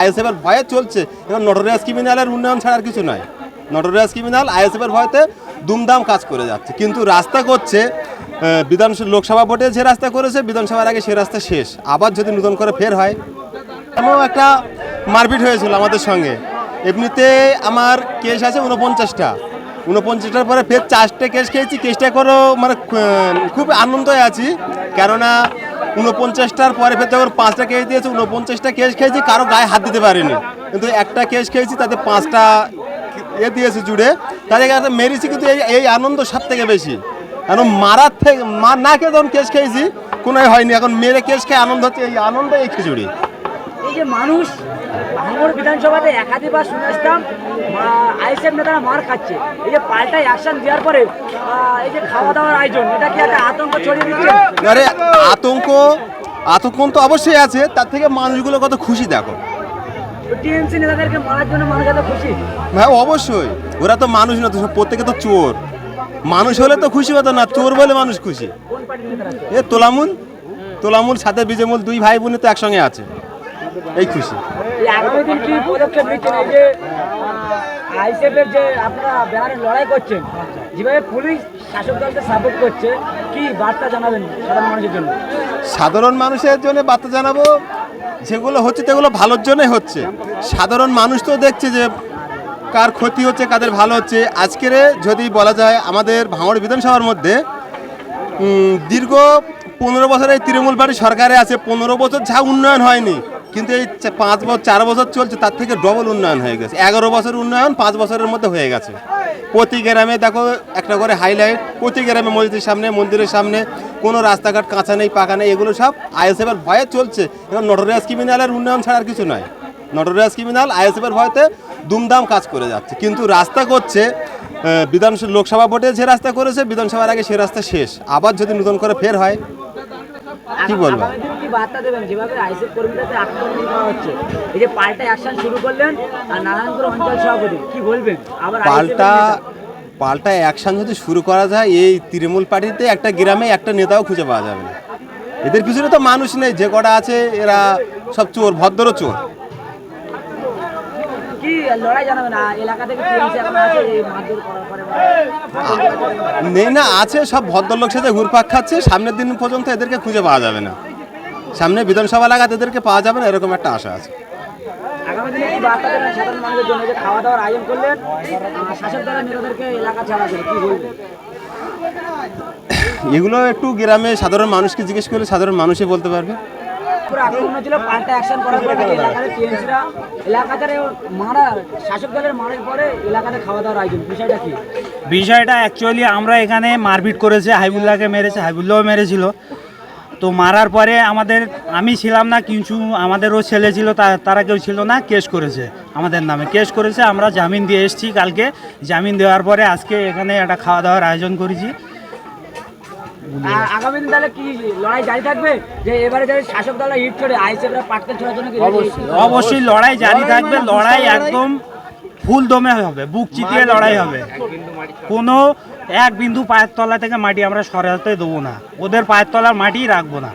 আইএসএফের ভয়ে চলছে। এবার নটরিয়াস ক্রিমিনালের উন্নয়ন ছাড়া আর কিছু নয়। নটরিয়াস ক্রিমিনাল আইএসএফের ভয়তে দুমদাম কাজ করে যাচ্ছে। কিন্তু রাস্তা করছে বিধানসভা, লোকসভা ভোটে যে রাস্তা করেছে, বিধানসভার আগে সে রাস্তা শেষ। আবার যদি নতুন করে ফের হয় এমন একটা মারপিট হয়েছিল আমাদের সঙ্গে। এমনিতে আমার কেস আছে উনপঞ্চাশটা উনপঞ্চাশটার পরে ফের চারটে কেস খেয়েছি। কেসটা করো মানে খুব আনন্দই আছি। কেননা উনপঞ্চাশটার পরে ফের যখন পাঁচটা কেস দিয়েছে উনপঞ্চাশটা কেস খেয়েছি, কারও গায়ে হাত দিতে পারিনি। কিন্তু একটা কেস খেয়েছি, তাতে পাঁচটা এ দিয়েছে জুড়ে। তাদের কাছে মেরেছি, কিন্তু এই এই আনন্দ সব থেকে বেশি। কারণ মারার থেকে মার না খেয়ে যখন কেস খেয়েছি কোনো হয়নি। এখন মেরে কেস খেয়ে আনন্দ হচ্ছে, এই আনন্দ, এই খিচুড়ি। এই যে মানুষ ভাঙড় বিধানসভাতে একাধিকবার শুনেছিলাম আইএসএফ নেতারা মার খাচ্ছে। এই যে পাল্টায় অ্যাকশন দেওয়ার পরে এই যে খাওয়া দাওয়ার আয়োজন এটা কি একটা আতঙ্ক ছড়িয়ে দিচ্ছে? আরে আতঙ্ক আতঙ্ক তো অবশ্যই আছে তার থেকে মানুষগুলো কত খুশি দেখো। টিএমসি নেতাদেরকে মারার জন্য মানুষ এত খুশি? হ্যাঁ অবশ্যই। ওরা তো মানুষ না তো প্রত্যেকে তো চোর। মানুষ হলে তো খুশি হতো না চোর বলে মানুষ খুশি। এ তোলামুল তোলামুল সাথে বিজয়মুল দুই ভাই বোনে তো একসঙ্গে আছে। এই খুশি। আগামী দিন কি পদক্ষেপ নিচ্ছেন? এই যে আইসিএফের যে আপনারা ব্যানারে লড়াই করছেন যেভাবে পুলিশ শাসক দলকে সাপোর্ট করছে কি বার্তা জানাবেন সাধারণ মানুষের জন্য? সাধারণ মানুষের জন্য বার্তা জানাব যেগুলো হচ্ছে সেগুলো ভালোর জন্যই হচ্ছে। সাধারণ মানুষ তো দেখছে যে কার ক্ষতি হচ্ছে কাদের ভালো হচ্ছে। আজকের যদি বলা যায় আমাদের ভাঙড় বিধানসভার মধ্যে দীর্ঘ পনেরো বছর এই তৃণমূল পার্টি সরকারে আছে পনেরো বছর যা উন্নয়ন হয়নি। কিন্তু এই পাঁচ বছর, চার বছর চলছে, তার থেকে ডবল উন্নয়ন হয়ে গেছে। এগারো বছর উন্নয়ন, পাঁচ বছরের মধ্যে হয়ে গেছে। প্রতি গ্রামে দেখো, একটা করে হাইলাইট প্রতি গ্রামে মসজিদের সামনে, মন্দিরের সামনে, কোনো রাস্তাঘাট কাঁচা নেই, পাকা নেই, এগুলো সব আইএসএফের ভয়ে চলছে। এবং নটরিয়াস ক্রিমিনালের উন্নয়ন ছাড়া আর কিছু নয়। নটরিয়াস ক্রিমিনাল আইএসএফের ভয়তে দুমদাম কাজ করে যাচ্ছে। কিন্তু রাস্তা করছে বিধানসভা লোকসভা ভোটে যে রাস্তা করেছে, বিধানসভার আগে সে রাস্তা শেষ। আবার যদি নতুন করে ফের হয়, কি বলব? বার্তা দেবেন যেভাবে আইসিএফ কর্মীদের আক্রমণ করা হচ্ছে। এই যে পাল্টা অ্যাকশন শুরু করলেন আর নারায়ণপুর অঞ্চল সভাপতি কি বলবেন? আবার পাল্টা পাল্টা অ্যাকশন যদি শুরু করা যায় এই তৃণমূল পার্টিতে একটা গ্রামে একটা নেতাও খুঁজে পাওয়া যাবে না। এদের পিছনে তো মানুষ নেই যে কটা আছে এরা সব চোর ভদ্র চোর। নেই না আছে সব ভদ্রলোক সাথে ঘুরপাক খাচ্ছে সামনের দিন পর্যন্ত এদেরকে খুঁজে পাওয়া যাবে না। সামনে বিধানসভা লাগাতে এদেরকে পাওয়া যাবে না এরকম একটা আশা আছে। এগুলো একটু গ্রামে সাধারণ মানুষকে জিজ্ঞেস করলে সাধারণ মানুষই বলতে পারবে। পুরো আক্রমণ ছিল পাল্টা অ্যাকশন করার পরে নাকি এলাকাতে টিএমসিরা এলাকাতে মারা শাসক দলের মারার পরে এলাকাতে খাওয়া দাওয়ার আয়োজন বিষয়টা অ্যাকচুয়ালি আমরা এখানে মারপিট করেছে হাইবুল্লাহকে মেরেছে হাইবুল্লাহও মেরেছিল। তো মারার পরে আমাদের আমি ছিলাম না কিছু আমাদেরও ছেলে ছিল তা- তারা কেউ ছিল না কেস করেছে আমাদের নামে। কেস করেছে আমরা জামিন দিয়ে এসেছি কালকে। জামিন দেওয়ার পরে আজকে এখানে একটা খাওয়া দাওয়ার আয়োজন করেছি। আগামী দিন তাহলে কি লড়াই জারি থাকবে? যে এবারে যারা শাসক দল হিট করে আইসিএফরা পাটকে ছোড়ার জন্য কি অবশ্যই লড়াই জারি থাকবে লড়াই একদম ফুল দমে হবে বুক চিতিয়ে লড়াই হবে। কোনো এক বিন্দু পায়ের তলা থেকে মাটি আমরা সরাতে দেবো না। ওদের পায়ের তলার মাটি রাখব না।